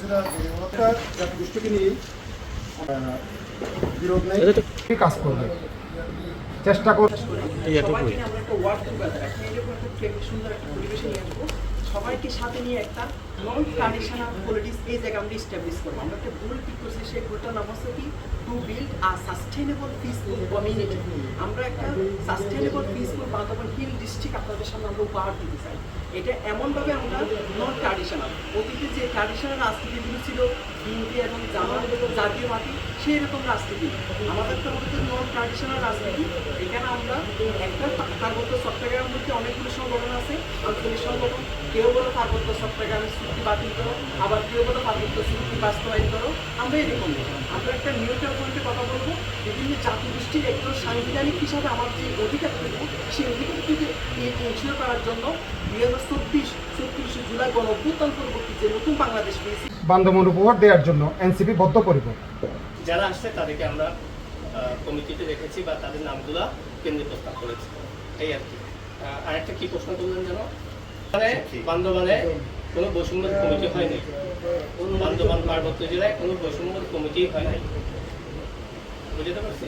কিছুটা জাতি নিয়ে বিরোধ নেই। কাজ করবে? চেষ্টা করবে। সবাইকে সাথে নিয়ে একটা নন ট্রাডিশনাল পলিটিক্স এই জায়গায় আমরা ইস্টাবলিশ করব। আমরা একটা গোল ঠিক করছি সেই গোলটার নাম হচ্ছে কি to build a sustainable peaceful community আমরা একটা sustainable peaceful Bandarban hill district আপনাদের সামনে আমরা উপহার দিতে চাই। এটা এমনভাবে আমরা নন ট্রাডিশনাল অতীতে যে ট্রাডিশনাল রাজনীতিগুলো ছিল হিন্দি এবং জাতীয় মাটি সেই রকম রাজনীতি। আমাদের তো মধ্যে নন ট্রাডিশনাল রাজনীতি। এখানে আমরা একটা পার্বত্য চট্টগ্রামের মধ্যে অনেকগুলো সংগঠন আছে। আঞ্চলিক সংগঠন কেউ বলো পার্বত্য চট্টগ্রামের চুক্তি বাতিল করো, আবার কেউ বলো পার্বত্য চুক্তি বাস্তবায়ন করো। আমরা এরকম আমরা একটা নিউট্রাল পয়েন্টে কথা বলব। বিভিন্ন জাতি গোষ্ঠীর একটু সাংবিধানিক হিসাবে আমার যে অধিকার থাকব সেই অধিকারটিকে এনশিওর করার জন্য দুই হাজার চব্বিশ, চব্বিশে জুলাই গণ অভ্যুত্থান পরবর্তী যে নতুন বাংলাদেশ পেয়েছি বান্ধবন উপহার দেওয়ার জন্য এনসিপি বদ্ধ বদ্ধপরিকর। যারা আসছে তাদেরকে আমরা কমিটিতে রেখেছি বা তাদের নামগুলা কেন্দ্রে প্রস্তাব করেছি। এই আর কি। আহ, আরেকটা কি প্রশ্ন করলেন যেন মানে বান্দরবানে কোনো বৈষম্যের কমিটি হয়নি বান্দরবান পার্বত্য জেলায় কোনো বৈষম্যের কমিটি হয় নাই। বুঝতে পারছি?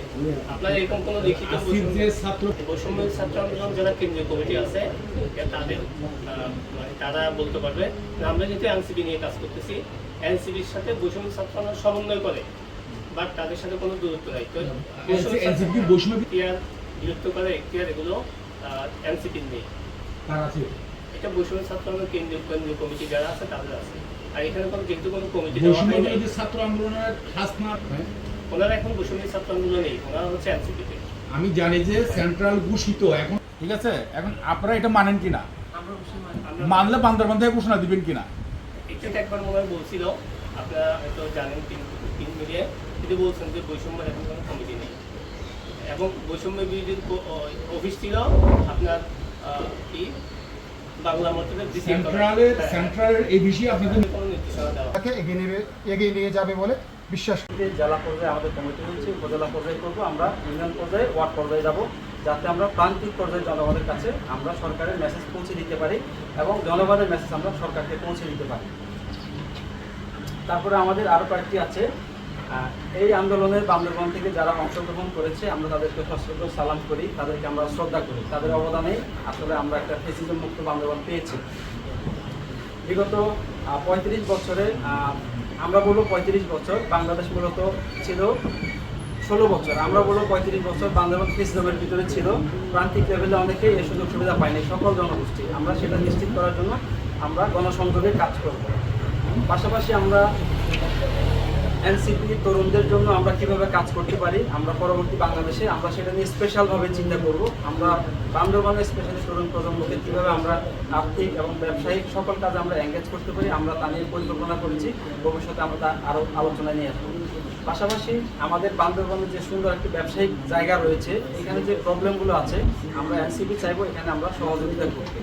আপনার এরকম কোনো লিখিত বৈষম্য- ছাত্র আন্দোলন যারা কেন্দ্রীয় কমিটি আছে তাদের আহ, মানে তারা বলতে পারবে। যে আমরা যেহেতু এনসিপি নিয়ে কাজ করতেছি এনসিপির সাথে বৈষম্য ছাত্র আন্দোলন সমন্বয় করে। বাট তাদের সাথে কোনো দূরত্ব নাই। তো এখতিয়ার বিরক্ত এখতিয়ার এগুলো এনসিপির নেই। এটা বৈষম্য ছাত্র আন্দোলন কেন্দ্রীয় কেন্দ্রীয় কমিটি যারা আছে তাদের আছে। আর এখানে কোনো যেহেতু কোনো কমিটি হয় ছাত্র আন্দোলনের হাসনাত ওনারা এখন বৈষম্য ছাত্র আন্দোলন নেই। ওনারা হচ্ছে এনসিপিতে আমি জানি যে সেন্ট্রাল ঘোষিত। এখন ঠিক আছে? এখন আপনারা এটা মানেন কিনা? মানি। মানলে বান্দরবান থেকে ঘোষণা দিবেন কিনা? এটা একবার মনে হয় বলছিল। আপনারা হয়তো জানেন তিন মিলিয়ে কিন্তু বলছেন যে বৈষম্যের এখন কোনো কমিটি নেই। এবং বৈষম্য বিরোধী অফিস ছিল আপনার কি? বাংলা মন্ত্রণের দ্বিতীয় তলায়। সেন্ট্রালের সেন্ট্রালের এই বিষয়ে আপনাদের কোনো নির্দেশনা দেওয়া এগিয়ে নিয়ে এগিয়ে নিয়ে যাবে বলে বিশ্বাস জেলা পর্যায়ে আমাদের কমিটি রয়েছে উপজেলা পর্যায়ে করব আমরা ইউনিয়ন পর্যায়ে ওয়ার্ড পর্যায়ে যাব যাতে আমরা প্রান্তিক পর্যায়ে জনগণের কাছে আমরা সরকারের মেসেজ পৌঁছে দিতে পারি এবং জনগণের মেসেজ আমরা সরকারকে পৌঁছে দিতে পারি। তারপরে আমাদের আরও কয়েকটি আছে এই আন্দোলনে বান্দরবন থেকে যারা অংশগ্রহণ করেছে, আমরা তাদেরকে সশ্রদ্ধ সালাম করি, তাদেরকে আমরা শ্রদ্ধা করি। তাদের অবদানে আসলে আমরা একটা ফেসিজম মুক্ত বান্দরবন পেয়েছি। বিগত পঁয়ত্রিশ বছরে আমরা বলব পঁয়ত্রিশ বছর, বাংলাদেশ মূলত ছিল ষোলো বছর। আমরা বলব পঁয়ত্রিশ বছর বান্দরবান ফেসিজমের ভিতরে ছিল। প্রান্তিক লেভেলে অনেকে এই সুযোগ সুবিধা পায়নি, সকল জনগোষ্ঠী। আমরা সেটা নিশ্চিত করার জন্য আমরা গণসংযোগে কাজ করব। পাশাপাশি আমরা এনসিপি তরুণদের জন্য আমরা কীভাবে কাজ করতে পারি, আমরা পরবর্তী বাংলাদেশে আমরা সেটা নিয়ে স্পেশালভাবে চিন্তা করব। আমরা বান্দরবানের স্পেশালি তরুণ প্রজন্মকে কীভাবে আমরা আর্থিক এবং ব্যবসায়িক সকল কাজে আমরা এঙ্গেজ করতে পারি, আমরা তা নিয়ে পরিকল্পনা করেছি। ভবিষ্যতে আমরা তা আরও আলোচনায় নিয়ে আসব। পাশাপাশি আমাদের বান্দরবানের যে সুন্দর একটি ব্যবসায়িক জায়গা রয়েছে, এখানে যে প্রবলেমগুলো আছে, আমরা এনসিপি চাইব এখানে আমরা সহযোগিতা করতে।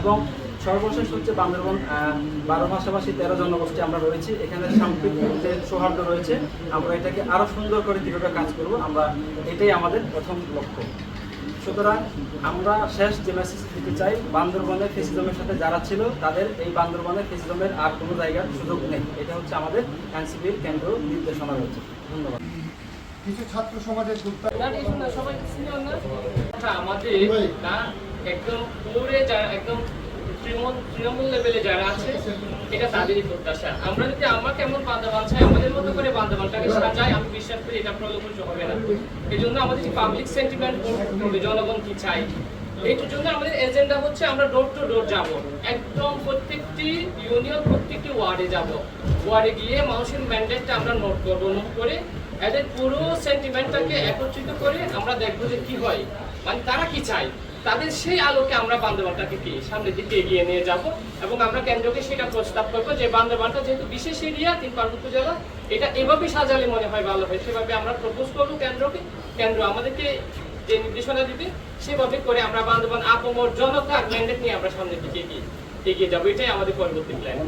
এবং সর্বশেষ হচ্ছে বান্দরবন বারো মাসাবাসী তেরো জনগোষ্ঠী আমরা রয়েছি। এখানে সাম্প্রতিক যে সৌহার্দ্য রয়েছে আমরা এটাকে আরও সুন্দর করে কীভাবে কাজ করব আমরা এটাই আমাদের প্রথম লক্ষ্য। সুতরাং আমরা শেষ যে মেসেজ দিতে চাই বান্দরবনের ফেসিজমের সাথে যারা ছিল তাদের এই বান্দরবনের ফেসিজমের আর কোনো জায়গার সুযোগ নেই। এটা হচ্ছে আমাদের এনসিপির কেন্দ্র নির্দেশনা রয়েছে। ধন্যবাদ। কিছু ছাত্র সমাজের আচ্ছা, আমাদের একদম পুরে একদম তৃণমূল লেভেলে যারা আছে, এটা তাদেরই প্রত্যাশা। আমরা যদি আমাকে এমন আমাদের মতো করে সাজাই আমি বিশ্বাস করি এটা প্রলোভন হবে না। এই জন্য আমাদের পাবলিক সেন্টিমেন্ট করবে, জনগণ কি চাই এইটার জন্য আমাদের এজেন্ডা হচ্ছে আমরা ডোর টু ডোর যাব। একদম প্রত্যেকটি ইউনিয়ন প্রত্যেকটি ওয়ার্ডে যাব। ওয়ার্ডে গিয়ে মানুষের ম্যান্ডেটটা আমরা নোট করব নোট করে এদের পুরো সেন্টিমেন্টটাকে একত্রিত করে আমরা দেখব যে কি হয়। মানে তারা কি চায়? তাদের সেই আলোকে আমরা বান্দরবানটাকে কি সামনের দিকে এগিয়ে নিয়ে যাব এবং আমরা কেন্দ্রকে সেটা প্রস্তাব করব যে বান্দরবানটা যেহেতু বিশেষ এরিয়া, তিন পার্বত্য জেলা, এটা এভাবে সাজালে মনে হয় ভালো হয়। সেভাবে আমরা প্রপোজ করব কেন্দ্রকে। কেন্দ্র আমাদেরকে যে নির্দেশনা দিবে, সেভাবে করে আমরা বান্দরবান আপমর জনতার ম্যান্ডেট নিয়ে আমরা সামনের দিকে এগিয়ে এগিয়ে যাব। এটাই আমাদের পরবর্তী প্ল্যান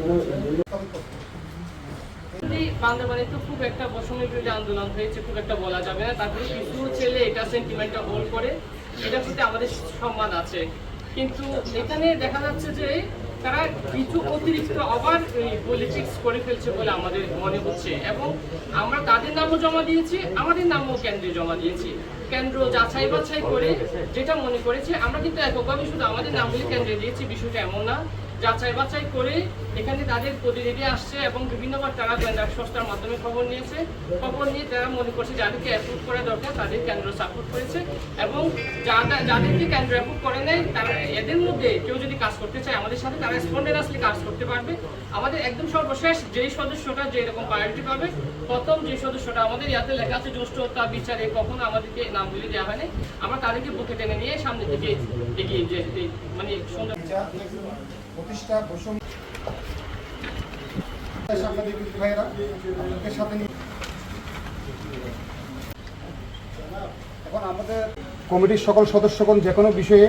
বান্দরবানে তো খুব একটা বসনের বিরুদ্ধে আন্দোলন হয়েছে, খুব একটা বলা যাবে না। তারপরে কিছু ছেলে এটা সেন্টিমেন্টটা হোল্ড করে। এটার প্রতি আমাদের সম্মান আছে। কিন্তু এখানে দেখা যাচ্ছে যে তারা কিছু অতিরিক্ত আবার পলিটিক্স করে ফেলছে বলে আমাদের মনে হচ্ছে। এবং আমরা তাদের নামও জমা দিয়েছি, আমাদের নামও কেন্দ্রে জমা দিয়েছি। কেন্দ্র যাচাই বাছাই করে যেটা মনে করেছে, আমরা কিন্তু এককভাবে শুধু আমাদের নামগুলি কেন্দ্রে দিয়েছি, বিষয়টা এমন না। যাচাই বাছাই করে এখানে তাদের প্রতিনিধি আসছে এবং বিভিন্নবার তারা গোয়েন্দা সংস্থার মাধ্যমে খবর নিয়েছে। খবর নিয়ে তারা মনে করছে যাদেরকে অ্যাপ্রুভ করা দরকার তাদের কেন্দ্র সাপোর্ট করেছে এবং যাদেরকে কেন্দ্র অ্যাপ্রুভ করে নেয় তারা এদের মধ্যে কেউ যদি কাজ করতে চায় আমাদের সাথে, তারা স্পন্ডেনাসলি কাজ করতে পারবে। আমাদের একদম সর্বশেষ যেই সদস্যটা যে এরকম প্রায়োরিটি পাবে, প্রথম যে সদস্যটা আমাদের ইয়াতে লেখা আছে জ্যেষ্ঠতা বিচারে কখনো আমাদেরকে নামগুলি দেওয়া হয়নি। আমরা তাদেরকে বুকে টেনে নিয়ে সামনের দিকে এগিয়ে মানে সুন্দর প্রতিষ্ঠা নিয়ে এখন আমাদের কমিটির সকল সদস্যগণ যে কোনো বিষয়ে